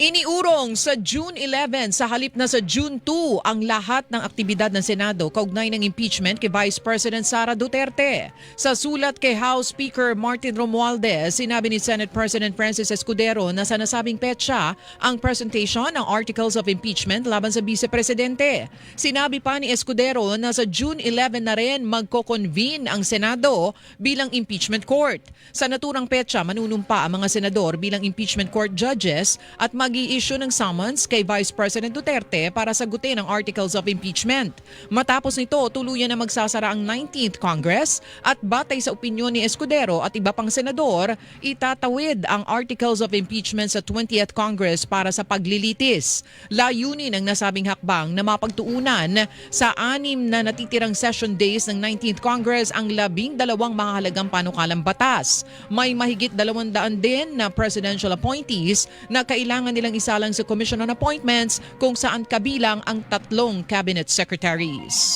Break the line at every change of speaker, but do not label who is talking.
Iniurong sa June 11 sa halip na sa June 2 ang lahat ng aktibidad ng Senado kaugnay ng impeachment kay Vice President Sara Duterte. Sa sulat kay House Speaker Martin Romualdez, sinabi ni Senate President Francis Escudero na sa nasabing petsa ang presentation ng articles of impeachment laban sa Vice Presidente. Sinabi pa ni Escudero na sa June 11 na rin magko-convene ang Senado bilang impeachment court. Sa naturang petsa, manunumpa ang mga senador bilang impeachment court judges at mag issue ng summons kay Vice President Duterte para sagutin ang articles of impeachment. Matapos nito, tuluyan na magsasara ang 19th Congress at batay sa opinyon ni Escudero at iba pang senador, itatawid ang articles of impeachment sa 20th Congress para sa paglilitis. Layunin ng nasabing hakbang na mapagtuunan sa anim na natitirang session days ng 19th Congress ang labing dalawang mahalagang panukalang batas. May mahigit dalawang daan din na presidential appointees na kailangan nilang isalang sa Commission on Appointments kung saan kabilang ang tatlong cabinet secretaries.